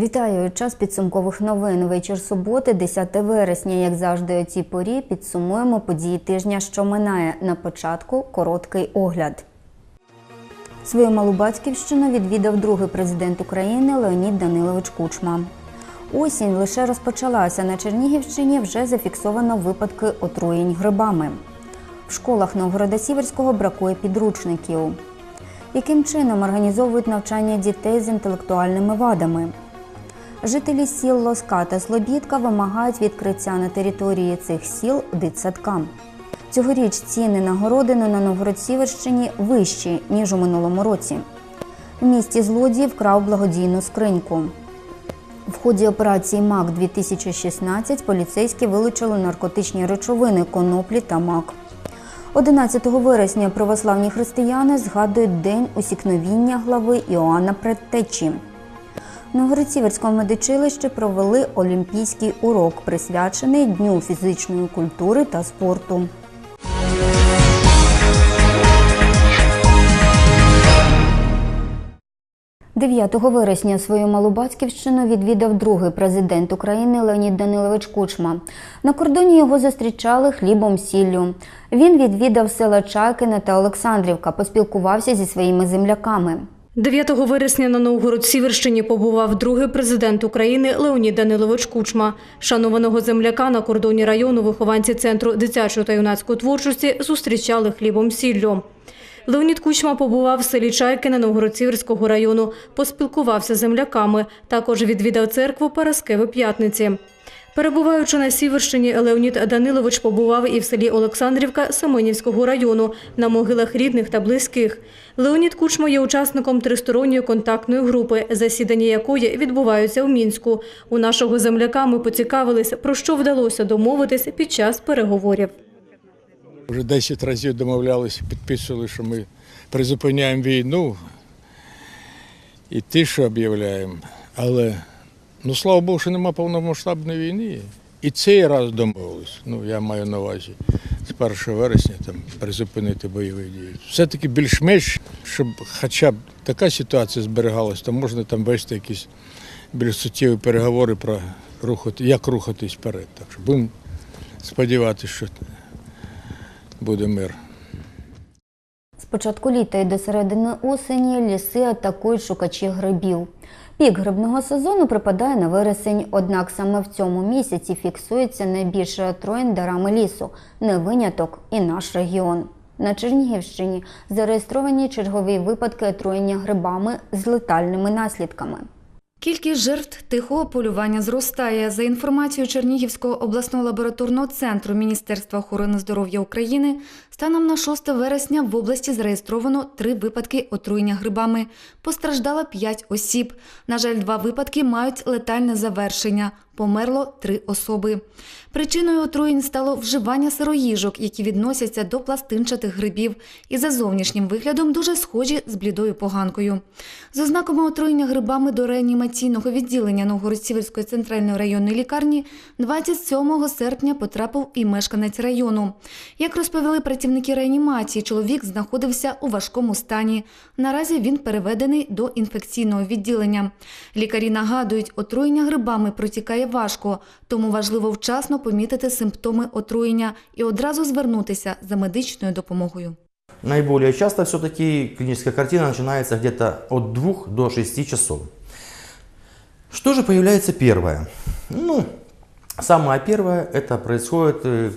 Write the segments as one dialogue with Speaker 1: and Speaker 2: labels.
Speaker 1: Вітаю! Час підсумкових новин. Вечір суботи, 10 вересня. Як завжди, о цій порі підсумуємо події тижня, що минає. На початку короткий огляд. Свою малу батьківщину відвідав другий президент України Леонід Данилович Кучма. Осінь лише розпочалася. На Чернігівщині вже зафіксовано випадки отруєнь грибами. В школах Новгорода Сіверського бракує підручників. Яким чином організовують навчання дітей з інтелектуальними вадами? Жителі сіл Лоска та Слобідка вимагають відкриття на території цих сіл дитсадка. Цьогоріч ціни на городину на Новгород-Сіверщині вищі, ніж у минулому році. В місті злодії вкрав благодійну скриньку. В ході операції МАК 2016 поліцейські вилучили наркотичні речовини коноплі та мак. 11 вересня православні християни згадують день усікновіння глави Іоанна Предтечі. В Новгород-Сіверському медичилищі провели олімпійський урок, присвячений Дню фізичної культури та спорту. – 9 вересня свою Малубатьківщину відвідав другий президент України Леонід Данилович Кучма. На кордоні його зустрічали хлібом сіллю. Він відвідав села Чайкине та Олександрівка, поспілкувався зі своїми земляками.
Speaker 2: 9 вересня на Новгород-Сіверщині побував другий президент України Леонід Данилович Кучма. Шанованого земляка на кордоні району вихованці Центру дитячої та юнацької творчості зустрічали хлібом сіллю. Леонід Кучма побував в селі Чайкине Новгород-Сіверського району, поспілкувався з земляками, також відвідав церкву Параскеви П'ятниці. Перебуваючи на Сіверщині, Леонід Данилович побував і в селі Олександрівка Семенівського району на могилах рідних та близьких. Леонід Кучма є учасником тристоронньої контактної групи, засідання якої відбуваються у Мінську. У нашого земляка ми поцікавились, про що вдалося домовитись під час переговорів.
Speaker 3: Вже 10 разів домовлялися, підписували, що ми призупиняємо війну і що об'являємо. Але ну слава Богу, що немає повномасштабної війни. І цей раз домовились. Ну, я маю на увазі з 1 вересня там призупинити бойові дії. Все-таки більш-менш, щоб хоча б така ситуація зберігалась, то можна там вести якісь більш суттєві переговори про рухати, як рухатись вперед. Так що будемо сподіватися, що буде мир.
Speaker 1: З початку літа і до середини осені ліси атакують шукачі грибів. Пік грибного сезону припадає на вересень, однак саме в цьому місяці фіксується найбільше отруєнь дарами лісу, не виняток і наш регіон. На Чернігівщині зареєстровані чергові випадки отруєння грибами з летальними наслідками.
Speaker 4: Кількість жертв тихого полювання зростає. За інформацією Чернігівського обласного лабораторного центру Міністерства охорони здоров'я України, станом на 6 вересня в області зареєстровано три випадки отруєння грибами. Постраждало 5 осіб. На жаль, два випадки мають летальне завершення. Померло три особи. Причиною отруєнь стало вживання сироїжок, які відносяться до пластинчатих грибів і за зовнішнім виглядом дуже схожі з блідою поганкою. З ознаками отруєння грибами до реанімаційного відділення Новгород-Сіверської центральної районної лікарні 27 серпня потрапив і мешканець району. Як розповіли працівники реанімації, чоловік знаходився у важкому стані. Наразі він переведений до інфекційного відділення. Лікарі нагадують, отруєння грибами протікає важко, тому важливо вчасно помітити симптоми отруєння і одразу звернутися за медичною допомогою.
Speaker 5: Наиболее часто все-таки клиническая картина начинается где-то от 2 до 6 часов. Что же появляется первое? Ну, самое первое, это происходит, э,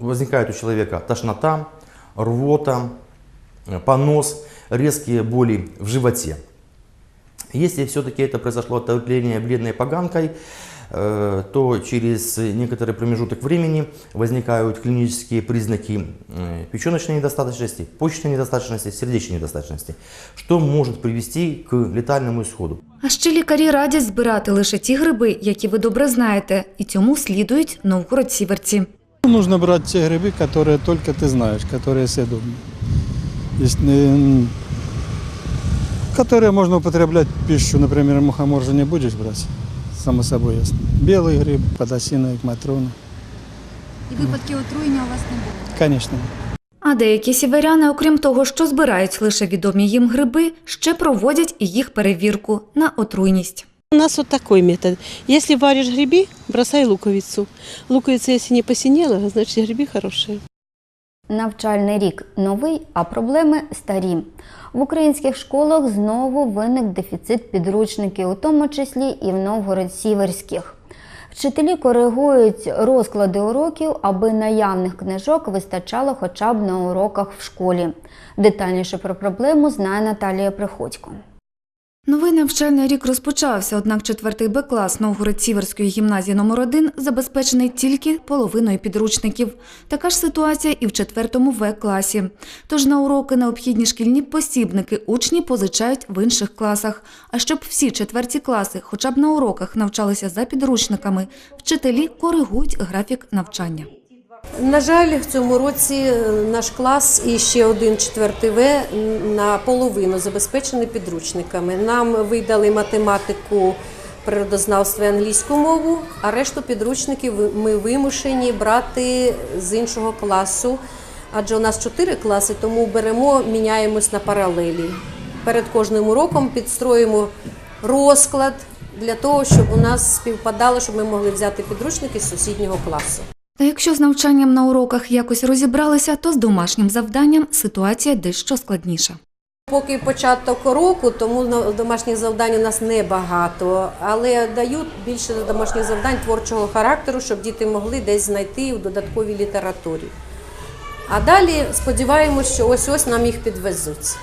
Speaker 5: возникает у человека тошнота, рвота, э, понос, резкие боли в животе. Если все-таки это произошло отравление бледной поганкой, э, то через некоторый промежуток времени возникают клинические признаки э, печеночной недостаточности, почечной недостаточности, сердечной недостаточности, что может привести к летальному исходу.
Speaker 4: А ще лікарі радять збирати лише ті гриби, які ви добре знаєте, і цьому слідують Новгород-Сіверці.
Speaker 6: Нужно брать те грибы, которые только ты знаешь, которые съедобны. Есть, э, которые можно употреблять в пищу, например, мухомор же не будешь брать, само собой ясно. Белый гриб, подосиновик, матрона,
Speaker 4: І випадків отруєння у вас не було?
Speaker 6: конечно.
Speaker 4: А деякі сіверяни, окрім того, що збирають лише відомі їм гриби, ще проводять і їх перевірку на отруйність.
Speaker 7: У нас вот такой метод. Если варишь гриби, бросай луковицу. Луковица, если не посинела, значит гриби хорошие.
Speaker 1: Навчальний рік новий, а проблеми старі. В українських школах знову виник дефіцит підручників, у тому числі і в Новгород-Сіверських. Вчителі коригують розклади уроків, аби наявних книжок вистачало хоча б на уроках в школі. Детальніше про проблему знає Наталія Приходько.
Speaker 4: Новий навчальний рік розпочався, однак четвертий Б клас Новгород-Сіверської гімназії номер 1 забезпечений тільки половиною підручників. Така ж ситуація і в четвертому В класі. Тож на уроки необхідні шкільні посібники учні позичають в інших класах. А щоб всі четверті класи хоча б на уроках навчалися за підручниками, вчителі коригують графік навчання.
Speaker 8: На жаль, в цьому році е, наш клас і ще один четвертий В наполовину забезпечений підручниками. Нам видали математику, природознавство і англійську мову, а решту підручників ми вимушені брати з іншого класу. Адже у нас чотири класи, тому беремо, міняємось на паралелі. Перед кожним уроком підстроїмо розклад для того, щоб у нас співпадало, щоб ми могли взяти підручники з сусіднього класу.
Speaker 4: Та якщо з навчанням на уроках якось розібралися, то з домашнім завданням ситуація дещо складніша.
Speaker 8: Поки початок року, тому домашніх завдань у нас небагато, але дають більше домашніх завдань творчого характеру, щоб діти могли десь знайти в додатковій літературі. А далі сподіваємось, що ось ось нам їх підвезуть.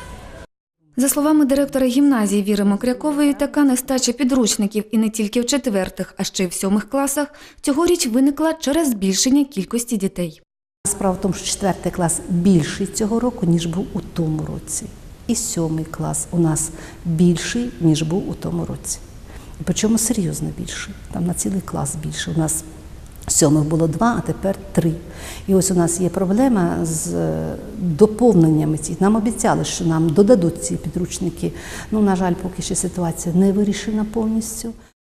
Speaker 4: За словами директора гімназії Віри Мокрякової, така нестача підручників і не тільки в четвертих, а ще й в сьомих класах цьогоріч виникла через збільшення кількості дітей.
Speaker 9: Справа в тому, що четвертий клас більший цього року, ніж був у тому році. І сьомий клас у нас більший, ніж був у тому році. Причому серйозно більший. Там на цілий клас більше. У нас сьомих було два, а тепер три. І ось у нас є проблема з е, доповненнями цих. Нам обіцяли, що нам додадуть ці підручники. Ну, на жаль, поки ще ситуація не вирішена повністю.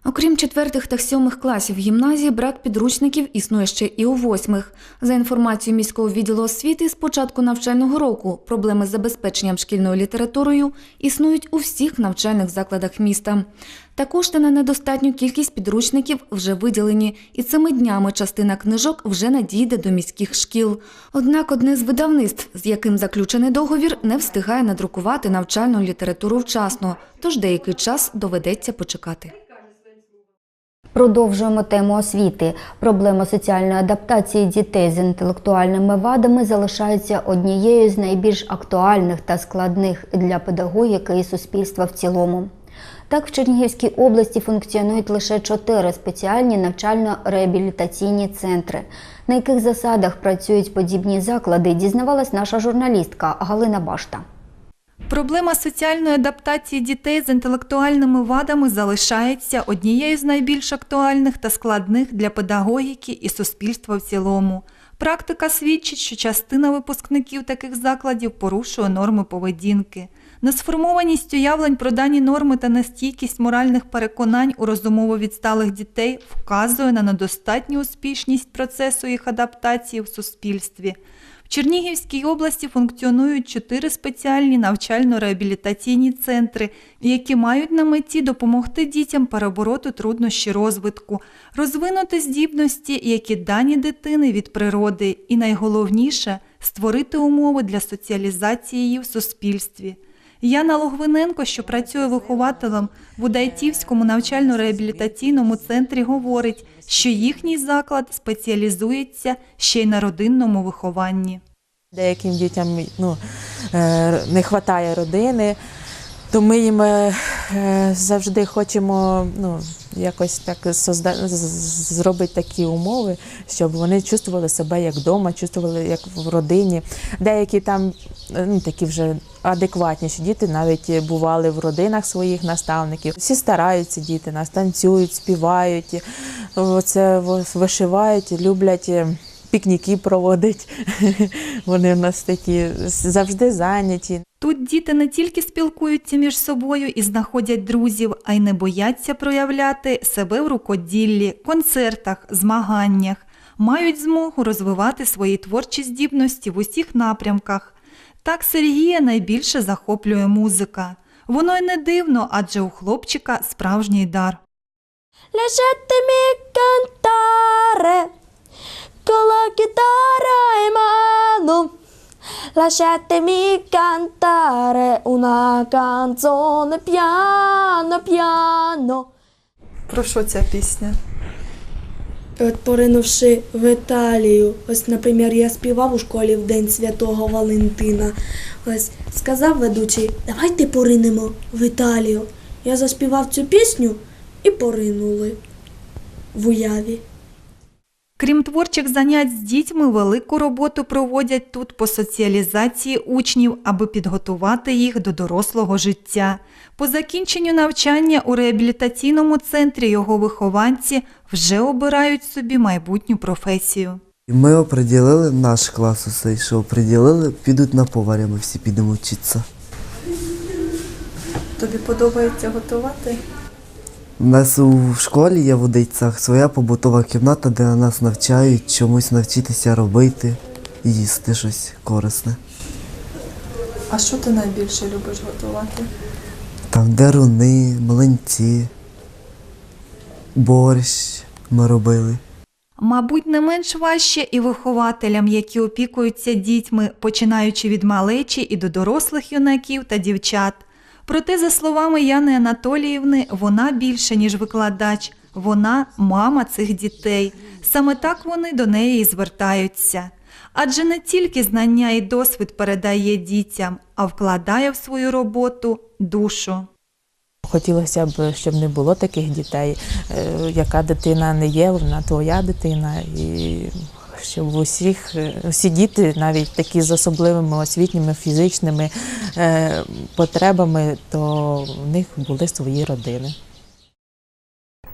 Speaker 4: Окрім четвертих та сьомих класів гімназії, брак підручників існує ще і у восьмих. За інформацією міського відділу освіти, з початку навчального року проблеми з забезпеченням шкільною літературою існують у всіх навчальних закладах міста. Та кошти на недостатню кількість підручників вже виділені, і цими днями частина книжок вже надійде до міських шкіл. Однак одне з видавництв, з яким заключений договір, не встигає надрукувати навчальну літературу вчасно, тож деякий час доведеться почекати.
Speaker 1: Продовжуємо тему освіти. Проблема соціальної адаптації дітей з інтелектуальними вадами залишається однією з найбільш актуальних та складних для педагогіки і суспільства в цілому. Так, в Чернігівській області функціонують лише чотири спеціальні навчально-реабілітаційні центри. На яких засадах працюють подібні заклади, дізнавалась наша журналістка Галина Башта.
Speaker 10: Проблема соціальної адаптації дітей з інтелектуальними вадами залишається однією з найбільш актуальних та складних для педагогіки і суспільства в цілому. Практика свідчить, що частина випускників таких закладів порушує норми поведінки. Несформованість уявлень про дані норми та нестійкість моральних переконань у розумово відсталих дітей вказує на недостатню успішність процесу їх адаптації в суспільстві. В Чернігівській області функціонують чотири спеціальні навчально-реабілітаційні центри, які мають на меті допомогти дітям перебороти труднощі розвитку, розвинути здібності, які дані дитини від природи, і найголовніше створити умови для соціалізації її в суспільстві. Яна Логвиненко, що працює вихователем в Удайтівському навчально-реабілітаційному центрі, говорить, що їхній заклад спеціалізується ще й на родинному вихованні.
Speaker 11: Деяким дітям ну, е, не вистачає родини, то ми їм е, е, завжди хочемо ну, якось так зробити такі умови, щоб вони чувствували себе як вдома, чувствували як в родині. Деякі там е, ну, такі вже адекватніші діти навіть бували в родинах своїх наставників. Всі стараються діти нас, танцюють, співають, оце вишивають, люблять. Пікніки проводить. Вони в нас такі завжди зайняті.
Speaker 10: Тут діти не тільки спілкуються між собою і знаходять друзів, а й не бояться проявляти себе в рукоділлі, концертах, змаганнях, мають змогу розвивати свої творчі здібності в усіх напрямках. Так Сергія найбільше захоплює музика. Воно й не дивно, адже у хлопчика справжній дар.
Speaker 12: Lasciatemi cantare con la chitarra in mano. Lasciatemi cantare una canzone piano piano.
Speaker 10: Про що ця пісня?
Speaker 13: От поринувши в Італію, ось, наприклад, я співав у школі в День Святого Валентина. Ось сказав ведучий, давайте поринемо в Італію. Я заспівав цю пісню і поринули в уяві.
Speaker 10: Крім творчих занять з дітьми, велику роботу проводять тут по соціалізації учнів, аби підготувати їх до дорослого життя. По закінченню навчання у реабілітаційному центрі його вихованці вже обирають собі майбутню професію.
Speaker 14: Ми оприділили наш клас усе, що оприділили, підуть на поваря, ми всі підемо вчитися.
Speaker 10: Тобі подобається готувати?
Speaker 14: У нас у школі є в Одейцях своя побутова кімната, де нас навчають чомусь навчитися робити, і їсти щось корисне.
Speaker 10: А що ти найбільше любиш готувати?
Speaker 14: Там деруни, млинці, борщ ми робили.
Speaker 10: Мабуть, не менш важче і вихователям, які опікуються дітьми, починаючи від малечі і до дорослих юнаків та дівчат. Проте, за словами Яни Анатоліївни, вона більше, ніж викладач, вона мама цих дітей. Саме так вони до неї і звертаються. Адже не тільки знання і досвід передає дітям, а вкладає в свою роботу душу.
Speaker 11: Хотілося б, щоб не було таких дітей. Е, Яка дитина не є, вона твоя дитина. І щоб усіх, е, усі діти, навіть такі з особливими освітніми, фізичними е, потребами, то в них були свої родини.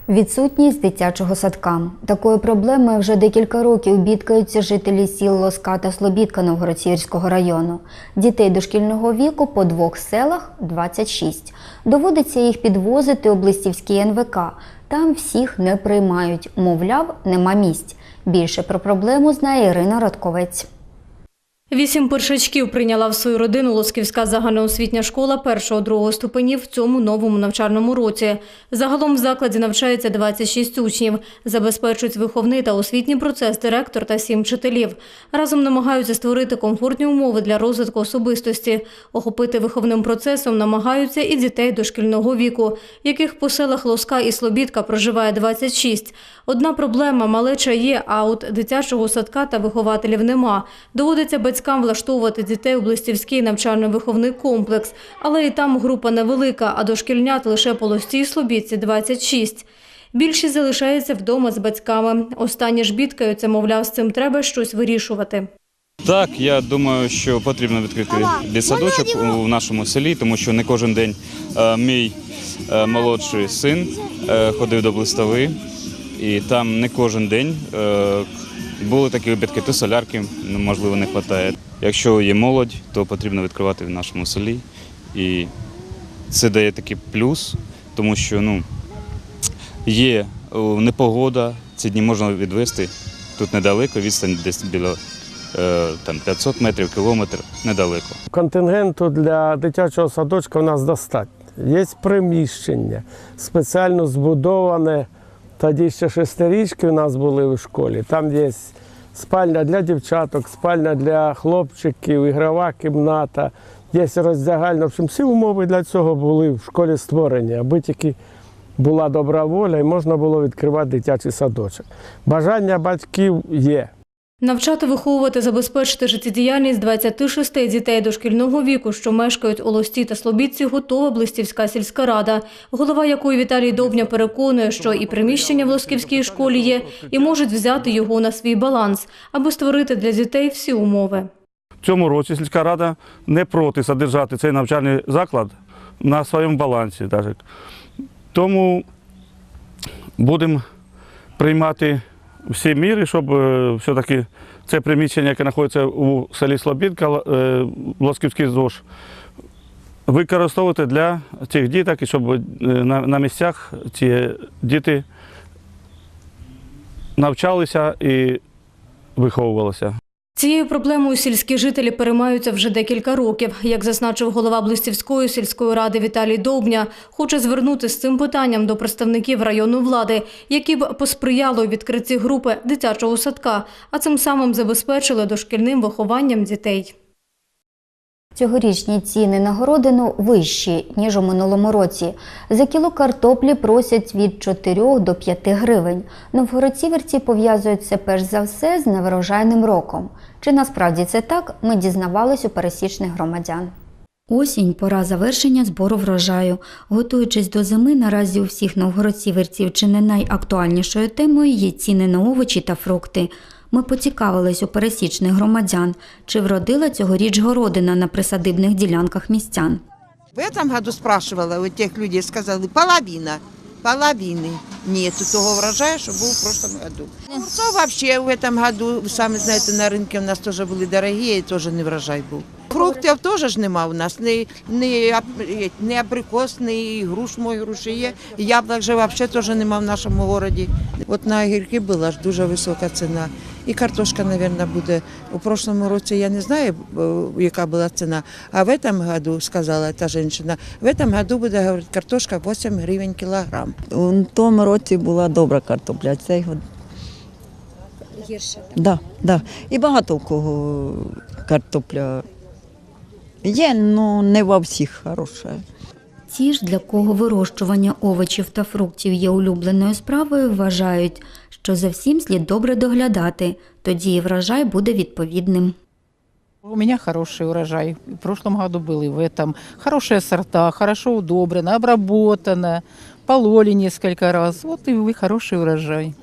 Speaker 1: Відсутність дитячого садка. Такою проблемою вже декілька років бідкаються жителі сіл Лоска та Слобідка Новгород-Сіверського району. Дітей дошкільного віку по двох селах 26. Доводиться їх підвозити у Блистівський НВК. Там всіх не приймають, мовляв, нема місць. Більше про проблему знає Ірина Радковець.
Speaker 2: Вісім першачків прийняла в свою родину Лосківська загальноосвітня школа першого-другого ступенів в цьому новому навчальному році. Загалом в закладі навчається 26 учнів. Забезпечують виховний та освітній процес директор та сім вчителів. Разом намагаються створити комфортні умови для розвитку особистості. Охопити виховним процесом намагаються і дітей дошкільного віку, яких по селах Лоска і Слобідка проживає 26. Одна проблема – малеча є, а от дитячого садка та вихователів нема. Доводиться батькам влаштовувати дітей у Блистівський навчально-виховний комплекс. Але і там група невелика, а дошкільнят лише по Лості і Слобідці – 26. Більшість залишається вдома з батьками. Останні ж бідкаються, мовляв, з цим треба щось вирішувати.
Speaker 15: Так, я думаю, що потрібно відкрити дитсадочок у нашому селі, тому що не кожен день е, мій е, молодший син е, ходив до блистави, і там не кожен день е, були такі випадки, то солярки ну, можливо не вистачає. Якщо є молодь, то потрібно відкривати в нашому селі. І це дає такий плюс, тому що ну, є непогода, ці дні можна відвести тут недалеко, відстань десь біля е, там 500 метрів, кілометр недалеко.
Speaker 16: Контингенту для дитячого садочка у нас достатньо. Є приміщення спеціально збудоване. Тоді ще шестирічки у нас були у школі. Там є спальня для дівчаток, спальня для хлопчиків, ігрова кімната, є роздягальна. В общем, всі умови для цього були в школі створені, аби тільки була добра воля і можна було відкривати дитячий садочок. Бажання батьків є.
Speaker 2: Навчати, виховувати, забезпечити життєдіяльність 26 дітей дошкільного віку, що мешкають у Лості та Слобідці, готова Блистівська сільська рада, голова якої Віталій Довбня переконує, що і приміщення в Лосківській школі є, і можуть взяти його на свій баланс, аби створити для дітей всі умови.
Speaker 17: В цьому році сільська рада не проти содержати цей навчальний заклад на своєму балансі. Тому будемо приймати всі міри, щоб е, все-таки це приміщення, яке знаходиться у селі Слобідка, е, Лосківський ЗОЖ, використовувати для цих діток, щоб е, на місцях ці діти навчалися і виховувалися.
Speaker 2: Цією проблемою сільські жителі переймаються вже декілька років. Як зазначив голова Блистівської сільської ради Віталій Довбня, хоче звернути з цим питанням до представників районної влади, які б посприяли відкритті групи дитячого садка, а цим самим забезпечили дошкільним вихованням дітей.
Speaker 1: Цьогорічні ціни на городину вищі, ніж у минулому році. За кіло картоплі просять від 4 до 5 гривень. Новгородціверці пов'язують це перш за все з неврожайним роком. Чи насправді це так, ми дізнавались у пересічних громадян. Осінь пора завершення збору врожаю. Готуючись до зими, наразі у всіх новгородціверців чи не найактуальнішою темою є ціни на овочі та фрукти. Ми поцікавились у пересічних громадян, чи вродила цьогоріч городина на присадибних ділянках містян.
Speaker 18: В этом году спрашивала у тех людей, сказали, половина Половины нету того урожая, что был в прошлом году. Огурцов вообще в этом году, вы сами знаете, на рынке у нас тоже были дорогие, и тоже не урожай был. Фруктів теж ж нема у нас, ні, ні, ні абрикос, ні груш, мої груші є. Яблук же взагалі теж нема в нашому місті. От на огірки була ж дуже висока ціна. І картошка, мабуть, буде. У прошлому році я не знаю, е, яка була ціна. А в этом году, сказала та жінка, в этом году буде говорить, картошка 8 гривень кілограм.
Speaker 19: У тому році була добра картопля, цей год.
Speaker 12: Гірше.
Speaker 19: Да, да. І багато у кого картопля є, але не во всіх хороша.
Speaker 1: Ті ж, для кого вирощування овочів та фруктів є улюбленою справою, вважають, що за всім слід добре доглядати, тоді і врожай буде відповідним.
Speaker 20: У меня хороший урожай. В прошлом году был и в этом. Хорошие сорта, хорошо удобрено, обработано, пололи несколько раз. Вот и вы хороший урожай.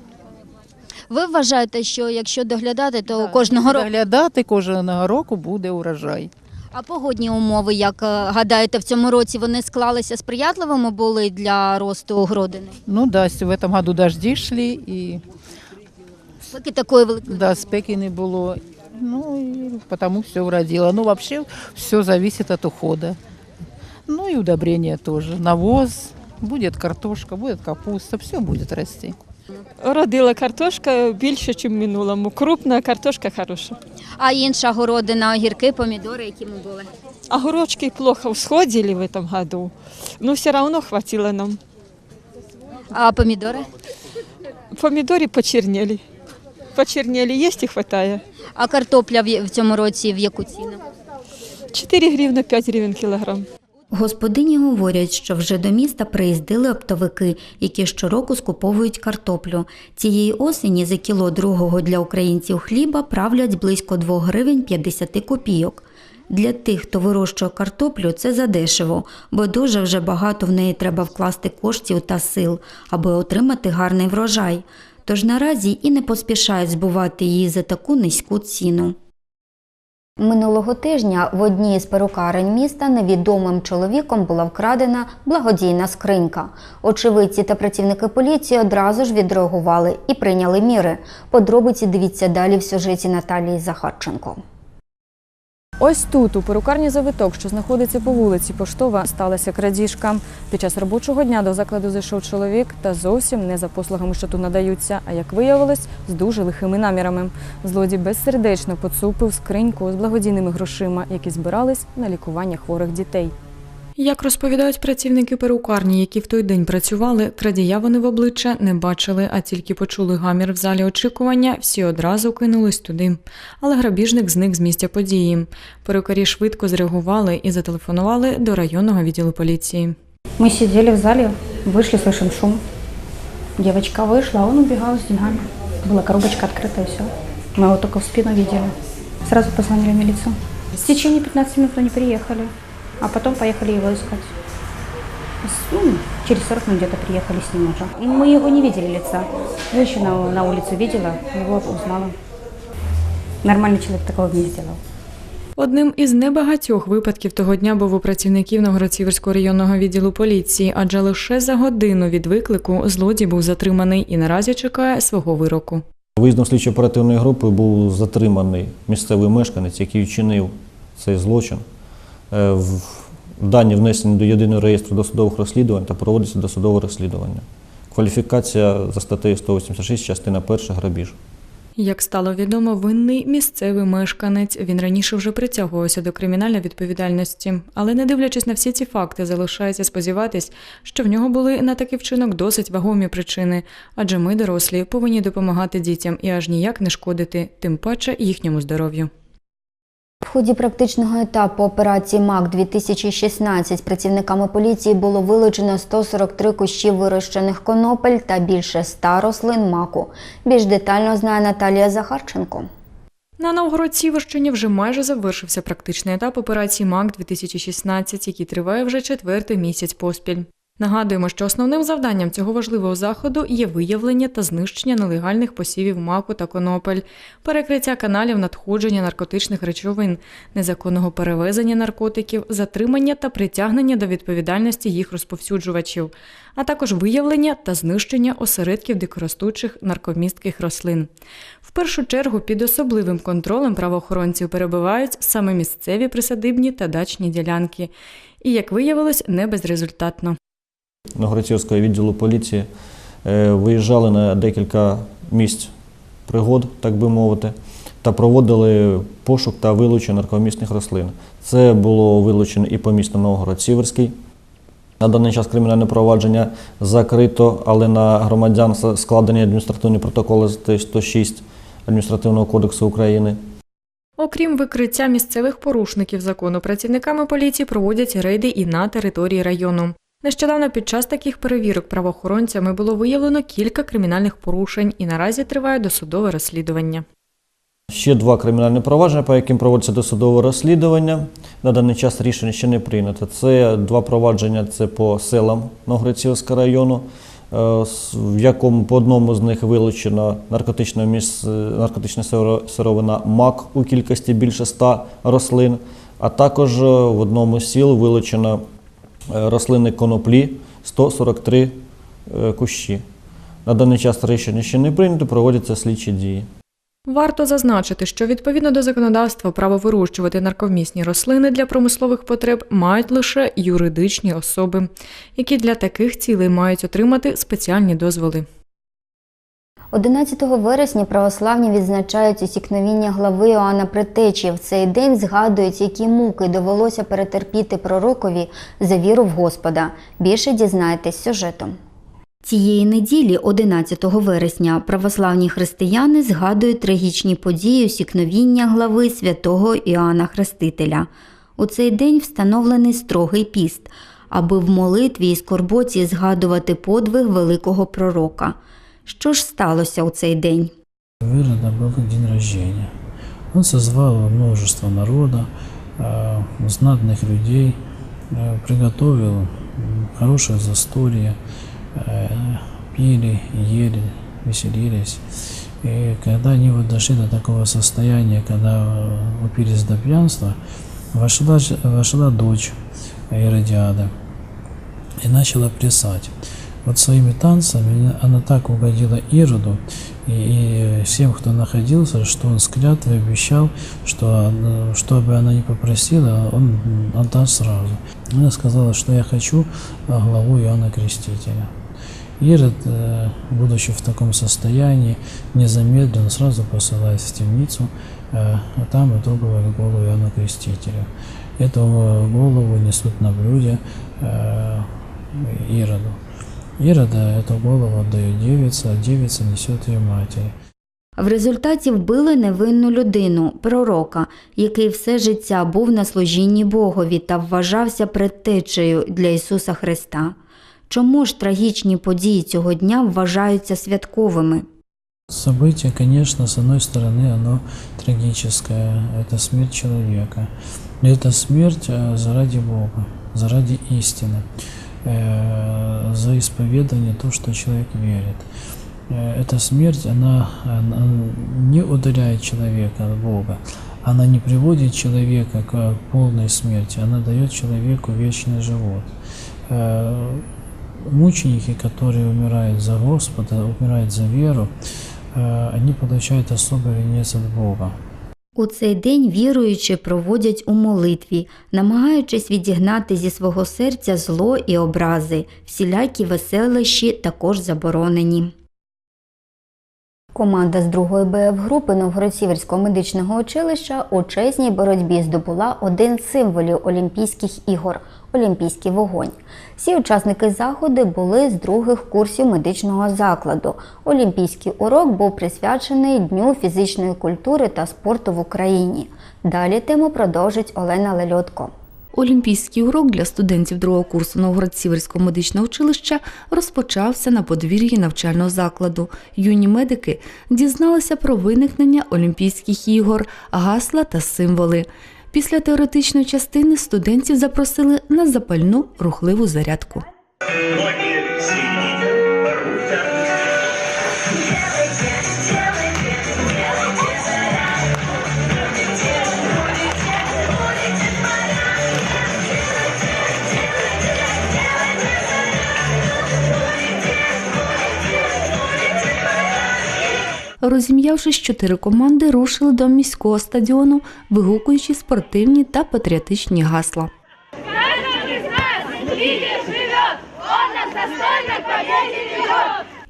Speaker 12: Ви вважаєте, що якщо доглядати, то кожного року.
Speaker 20: Доглядати кожного року буде урожай.
Speaker 12: А погодні умови, як е, гадаєте, в цьому році вони склалися сприятливими були для росту огородини?
Speaker 20: Ну да, в этом году дожди шли и
Speaker 12: Поки такої великої.
Speaker 20: да, спеки не було. Ну и потому все уродило. Ну вообще все зависит от ухода. Ну и удобрения тоже. Навоз, будет картошка, будет капуста, все будет расти.
Speaker 21: Родила картошка більше, ніж в минулому. Крупна картошка хороша.
Speaker 12: А інша городина, огірки, помідори, які ми були.
Speaker 21: Огурочки плохо всходили в этом году, но все равно хватило нам.
Speaker 12: А помідори?
Speaker 21: Помидоры почернели. Почернели, есть и хватает.
Speaker 12: А картопля в в цьому році в яку ціну?
Speaker 21: 4 гривны, 5 гривен килограмм.
Speaker 1: Господині говорять, що вже до міста приїздили оптовики, які щороку скуповують картоплю. Цієї осені за кіло другого для українців хліба правлять близько 2 гривень 50 копійок. Для тих, хто вирощує картоплю, це задешево, бо дуже вже багато в неї треба вкласти коштів та сил, аби отримати гарний врожай. Тож наразі і не поспішають збувати її за таку низьку ціну. Минулого тижня в одній з перукарень міста невідомим чоловіком була вкрадена благодійна скринька. Очевидці та працівники поліції одразу ж відреагували і прийняли міри. Подробиці дивіться далі в сюжеті Наталії Захарченко.
Speaker 22: Ось тут, у перукарні завиток, що знаходиться по вулиці Поштова, сталася крадіжка. Під час робочого дня до закладу зайшов чоловік та зовсім не за послугами, що тут надаються, а як виявилось, з дуже лихими намірами. Злодій безсердечно поцупив скриньку з благодійними грошима, які збирались на лікування хворих дітей.
Speaker 23: Як розповідають працівники перукарні, які в той день працювали, крадія вони в обличчя не бачили, а тільки почули гамір в залі очікування, всі одразу кинулись туди. Але грабіжник зник з місця події. Перукарі швидко зреагували і зателефонували до районного відділу поліції.
Speaker 24: Мы сидели в зале, вышли, слышим шум. Девочка вышла, а он убегал с деньгами. Была коробочка открыта и все. Мы его только в спину видели. Сразу позвонили в милицию. В течение 15 минут они приехали, а потом поехали его искать. С- ну, через 40 минут где-то приехали с ним уже. Мы его не видели лица. Женщина на улице видела, его узнала. Нормальный человек такого бы не сделал.
Speaker 23: Одним із небагатьох випадків того дня був у працівників Новгород-Сіверського районного відділу поліції, адже лише за годину від виклику злодій був затриманий і наразі чекає свого вироку.
Speaker 25: Виїздом слідчо-оперативної групи був затриманий місцевий мешканець, який вчинив цей злочин. Е, Дані внесені до єдиного реєстру досудових розслідувань та проводиться досудове розслідування. Кваліфікація за статтею 186, частина 1 грабіж.
Speaker 23: Як стало відомо, винний місцевий мешканець. Він раніше вже притягувався до кримінальної відповідальності, але не дивлячись на всі ці факти, залишається сподіватись, що в нього були на такий вчинок досить вагомі причини, адже ми, дорослі, повинні допомагати дітям і аж ніяк не шкодити, тим паче їхньому здоров'ю.
Speaker 1: Ході практичного етапу операції МАК 2016 працівниками поліції було вилучено 143 кущі вирощених конопель та більше 100 рослин маку. Більш детально знає Наталія Захарченко.
Speaker 23: На Новгород-Сіверщині вже майже завершився практичний етап операції МАК 2016, який триває вже четвертий місяць поспіль. Нагадуємо, що основним завданням цього важливого заходу є виявлення та знищення нелегальних посівів маку та конопель, перекриття каналів надходження наркотичних речовин, незаконного перевезення наркотиків, затримання та притягнення до відповідальності їх розповсюджувачів, а також виявлення та знищення осередків дикоростучих наркомістких рослин. В першу чергу під особливим контролем правоохоронців перебувають саме місцеві присадибні та дачні ділянки. І, як виявилось, не безрезультатно.
Speaker 25: Новгородцівського відділу поліції е, виїжджали на декілька місць пригод, так би мовити, та проводили пошук та вилучення наркомісних рослин. Це було вилучено і по місту Новгород-Сіверський. На даний час кримінальне провадження закрито, але на громадян складені адміністративні протоколи 106 Адміністративного кодексу України.
Speaker 23: Окрім викриття місцевих порушників закону, працівниками поліції проводять рейди і на території району. Нещодавно під час таких перевірок правоохоронцями було виявлено кілька кримінальних порушень і наразі триває досудове розслідування.
Speaker 25: Ще два кримінальні провадження, по яким проводиться досудове розслідування. На даний час рішення ще не прийнято. Це два провадження це по селам Новгородцівського району, е, в якому по одному з них вилучено наркотична, міс... наркотична сировина МАК у кількості більше ста рослин, а також е, в одному з сіл вилучено рослини коноплі 143 е, кущі. На даний час рішення ще не прийнято, проводяться слідчі дії.
Speaker 23: Варто зазначити, що відповідно до законодавства право вирощувати нарковмісні рослини для промислових потреб мають лише юридичні особи, які для таких цілей мають отримати спеціальні дозволи.
Speaker 1: 11 вересня православні відзначають усікновіння глави Іоанна Предтечі. В цей день згадують, які муки довелося перетерпіти пророкові за віру в Господа. Більше дізнайтесь сюжетом. Цієї неділі, 11 вересня, православні християни згадують трагічні події усікновіння глави святого Іоанна Хрестителя. У цей день встановлений строгий піст, аби в молитві і скорботі згадувати подвиг великого пророка Що ж сталося у цей день?
Speaker 26: У Ирода был день рождения. Он созвал множество народа, э, знатных людей, э, приготовил м, хорошее застолье, э, пили, ели, веселились. И когда они вот дошли до такого состояния, когда э, упились до пьянства, вошла, ж- вошла дочь Иродиада и начала плясать. Вот своими танцами она так угодила Ироду и, и всем, кто находился, что он с клятвой обещал, что она- что бы она ни попросила, он отдаст сразу. Она сказала, что я хочу а, главу Иоанна Крестителя. Ирод, э, будучи в таком состоянии, незамедленно сразу посылает в темницу, э, а там отрубывают голову Иоанна Крестителя. Эту голову несут на блюде э, Ироду. Ирода эту голову отдает девица, а девица несет ее матери.
Speaker 1: В результаті вбили невинну людину, пророка, який все життя був на служінні Богові та вважався предтечею для Ісуса Христа. Чому ж трагічні події цього дня вважаються святковими?
Speaker 26: Событие, конечно, с одной стороны, оно трагическое. Это смерть человека. Но это смерть э, заради Бога, заради истины, э, за исповедание то, что человек верит. Э, Эта смерть, она, она не удаляет человека от Бога. Она не приводит человека к полной смерти, она дает человеку вечный живот. Э, Мученики, которые умирают за Господа, умирают за веру, э, они получают особый венец от Бога.
Speaker 1: У цей день віруючі проводять у молитві, намагаючись відігнати зі свого серця зло і образи, всілякі веселищі також заборонені. Команда з другої БФ групи Новгород-Сіверського медичного училища у чесній боротьбі здобула один з символів Олімпійських ігор Олімпійський вогонь. Всі учасники заходу були з других курсів медичного закладу. Олімпійський урок був присвячений Дню фізичної культури та спорту в Україні. Далі тему продовжить Олена Лельотко.
Speaker 27: Олімпійський урок для студентів другого курсу Новгород-Сіверського медичного училища розпочався на подвір'ї навчального закладу. Юні медики дізналися про виникнення Олімпійських ігор, гасла та символи. Після теоретичної частини студентів запросили на запальну рухливу зарядку. Розім'явшись, чотири команди рушили до міського стадіону, вигукуючи спортивні та патріотичні гасла.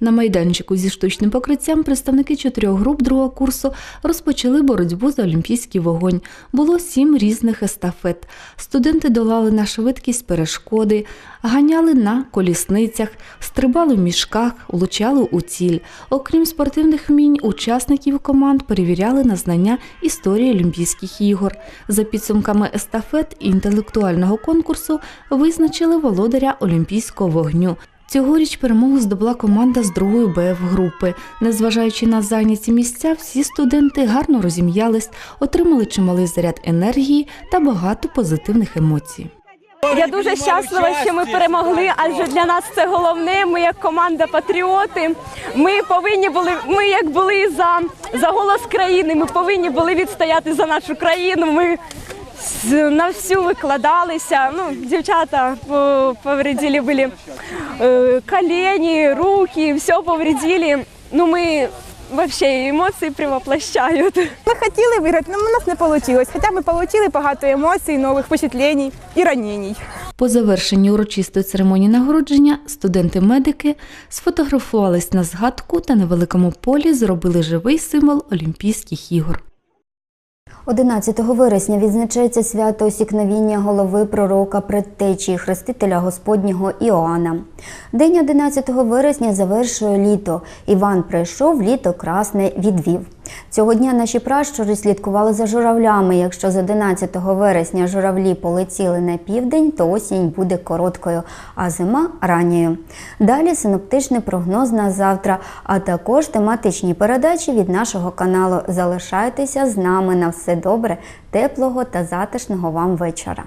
Speaker 27: На майданчику зі штучним покриттям представники чотирьох груп другого курсу розпочали боротьбу за олімпійський вогонь. Було сім різних естафет. Студенти долали на швидкість перешкоди, ганяли на колісницях, стрибали в мішках, влучали у ціль. Окрім спортивних вмінь, учасників команд перевіряли на знання історії Олімпійських ігор. За підсумками естафет і інтелектуального конкурсу визначили володаря олімпійського вогню. Цьогоріч перемогу здобула команда з другої БФ групи. Незважаючи на зайняті місця, всі студенти гарно розім'ялись, отримали чималий заряд енергії та багато позитивних емоцій.
Speaker 28: Я дуже щаслива, що ми перемогли, адже для нас це головне. Ми як команда патріоти. Ми повинні були. Ми як були за, за голос країни. Ми повинні були відстояти за нашу країну. Ми на всю викладалися. Ну, дівчата по- повредили були е, колені, руки, все повредили. Ну ми вообще емоції привоплощають.
Speaker 29: Ми хотіли виграти, але у нас не вийшло. Хоча ми отримали багато емоцій, нових впечатлень і ранень.
Speaker 27: По завершенні урочистої церемонії нагородження студенти-медики сфотографувались на згадку та на великому полі зробили живий символ Олімпійських ігор.
Speaker 1: 11 вересня відзначається свято осікновіння голови пророка предтечі хрестителя Господнього Іоанна. День 11 вересня завершує літо. Іван прийшов, літо красне відвів. Цього дня наші пращури слідкували за журавлями. Якщо з 11 вересня журавлі полетіли на південь, то осінь буде короткою, а зима ранньою. Далі синоптичний прогноз на завтра, а також тематичні передачі від нашого каналу. Залишайтеся з нами на все добре, теплого та затишного вам вечора.